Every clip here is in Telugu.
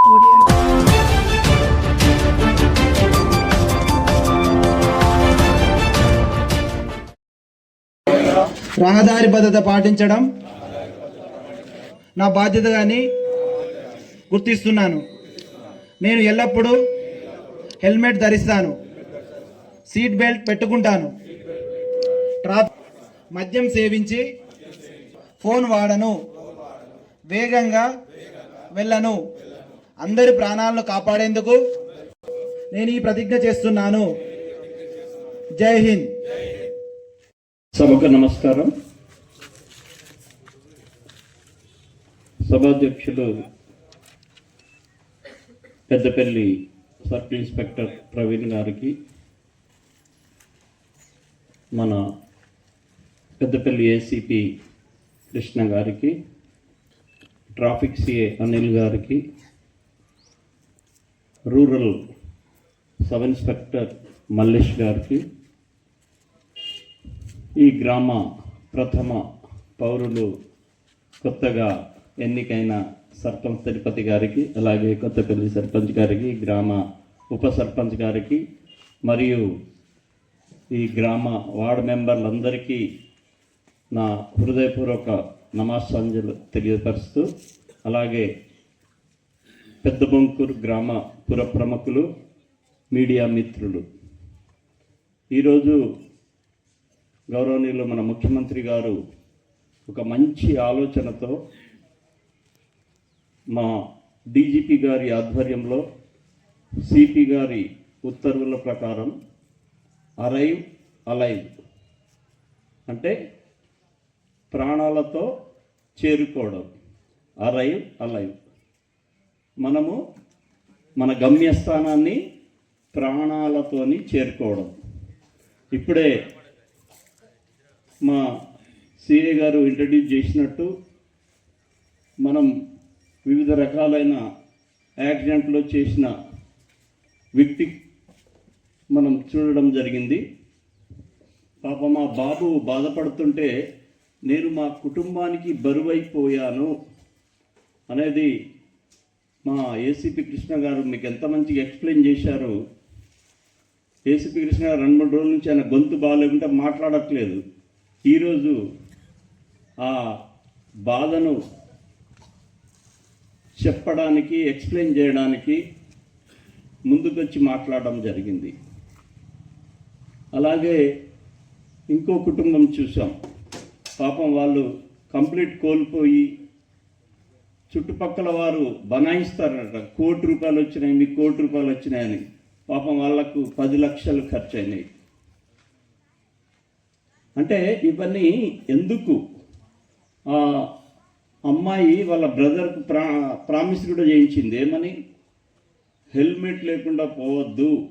రహదారి భద్రత పాటించడం నా బాధ్యతగాని గుర్తిస్తున్నాను. నేను ఎల్లప్పుడూ హెల్మెట్ ధరిస్తాను. సీట్ బెల్ట్ పెట్టుకుంటాను. ట్రాఫిక్ మద్యం సేవించి ఫోన్ వాడను. వేగంగా వెళ్ళను. అందరి ప్రాణాలను కాపాడేందుకు నేను ఈ ప్రతిజ్ఞ చేస్తున్నాను. జై హింద్. సభకు నమస్కారం. సభాధ్యక్షులు పెద్దపల్లి సబ్ ఇన్స్పెక్టర్ ప్రవీణ్ గారికి మన పెద్దపల్లి ఏసీపీ కృష్ణ గారికి ట్రాఫిక్ సిఏ అనిల్ గారికి రూరల్ సబ్ ఇన్స్పెక్టర్ మల్లేష్ గారికి ఈ గ్రామ ప్రథమ పౌరులు కొత్తగా ఎన్నికైన సర్పంచ్ తిరుపతి గారికి అలాగే కొత్తపల్లి సర్పంచ్ గారికి గ్రామ ఉప సర్పంచ్ గారికి మరియు ఈ గ్రామ వార్డు మెంబర్లందరికీ నా హృదయపూర్వక నమాసాంజలు తెలియపరుస్తూ అలాగే పెద్దబొంకూరు గ్రామ పుర ప్రముఖులు మీడియా మిత్రులు. ఈరోజు గౌరవనీయులు మన ముఖ్యమంత్రి గారు ఒక మంచి ఆలోచనతో మా డీజీపీ గారి ఆధ్వర్యంలో సిపి గారి ఉత్తర్వుల ప్రకారం అరైవ్ అలైవ్ అంటే ప్రాణాలతో చేరుకోవడం. Arrive alive. మనము మన గమ్యస్థానాన్ని ప్రాణాలతోని చేరుకోవడం. ఇప్పుడే మా సిఏ గారు ఇంట్రడ్యూస్ చేసినట్టు మనం వివిధ రకాలైన యాక్సిడెంట్లో చేసిన వ్యక్తి మనం చూడడం జరిగింది. పాప మా బాబు బాధపడుతుంటే నేను మా కుటుంబానికి బరువైపోయాను అనేది మా ఏసీపీ కృష్ణ గారు మీకు ఎంత మంచిగా ఎక్స్ప్లెయిన్ చేశారు ఏసీపీ కృష్ణ గారు రెండు మూడు రోజుల నుంచి ఆయన గొంతు బాగాలేకుంటే మాట్లాడట్లేదు. ఈరోజు ఆ బాధను చెప్పడానికి ఎక్స్ప్లెయిన్ చేయడానికి ముందుకొచ్చి మాట్లాడడం జరిగింది. అలాగే ఇంకో కుటుంబం చూసాం. పాపం వాళ్ళు కంప్లీట్ కోల్పోయి చుట్టుపక్కల వారు బనాయిస్తారట. కోటి రూపాయలు వచ్చినాయి మీకు కోటి రూపాయలు వచ్చినాయని. పాపం వాళ్ళకు పది లక్షలు ఖర్చు అయినాయి అంటే ఇవన్నీ ఎందుకు? ఆ అమ్మాయి వాళ్ళ బ్రదర్కు ప్రా ప్రామిస్ కూడా చేయించింది. ఏమని? హెల్మెట్ లేకుండా పోవద్దు.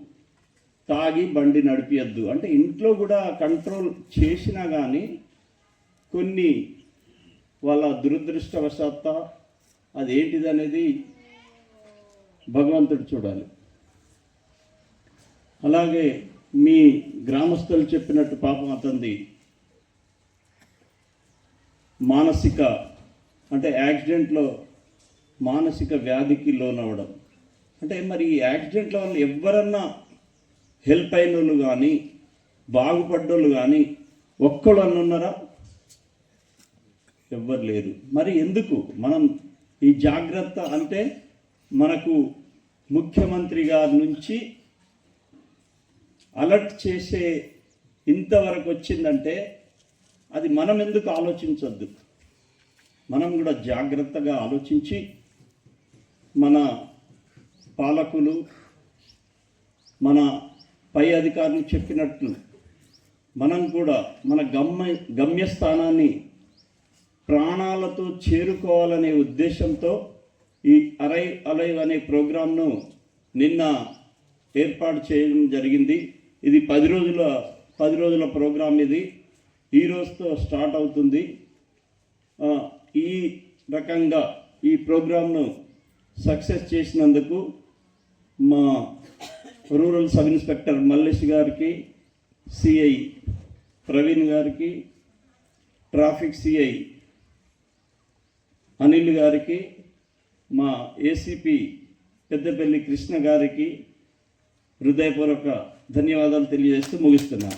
తాగి బండి నడిపియద్దు. అంటే ఇంట్లో కూడా కంట్రోల్ చేసినా కానీ కొన్ని వాళ్ళ దురదృష్టవశాత్త అదేంటిది అనేది భగవంతుడు చూడాలి. అలాగే మీ గ్రామస్తులు చెప్పినట్టు పాపం అతంది మానసిక అంటే యాక్సిడెంట్లో మానసిక వ్యాధికి లోనవ్వడం. అంటే మరి ఈ యాక్సిడెంట్ల వల్ల ఎవరన్నా హెల్ప్ అయిన వాళ్ళు కానీ బాగుపడ్డోళ్ళు కానీ ఒక్కళ్ళు ఉన్నారా ఎవ్వరు లేరు. మరి ఎందుకు? మనం ఈ జాగ్రత్త అంటే మనకు ముఖ్యమంత్రి గారి నుంచి అలర్ట్ చేసే ఇంతవరకు వచ్చిందంటే అది మనం ఎందుకు ఆలోచించొద్దు? మనం కూడా జాగ్రత్తగా ఆలోచించి మన పాలకులు మన పై అధికారులు చెప్పినట్లు మనం కూడా మన గమ్య గమ్యస్థానాన్ని ప్రాణాలతో చేరుకోవాలనే ఉద్దేశంతో ఈ అరై అలైవ్ అనే ప్రోగ్రాంను నిన్న ఏర్పాటు చేయడం జరిగింది. ఇది పది రోజుల పది రోజుల ప్రోగ్రాం ఇది. ఈ రోజుతో స్టార్ట్ అవుతుంది. ఈ రకంగా ఈ ప్రోగ్రాంను సక్సెస్ చేసినందుకు మా రూరల్ సబ్ ఇన్స్పెక్టర్ మల్లేష్ గారికి సిఐ ప్రవీణ్ గారికి ట్రాఫిక్ సిఐ అనిల్ గారికి మా ఏసీపీ పెద్దపల్లి కృష్ణ గారికి హృదయపూర్వక ధన్యవాదాలు తెలియజేస్తూ ముగిస్తున్నాను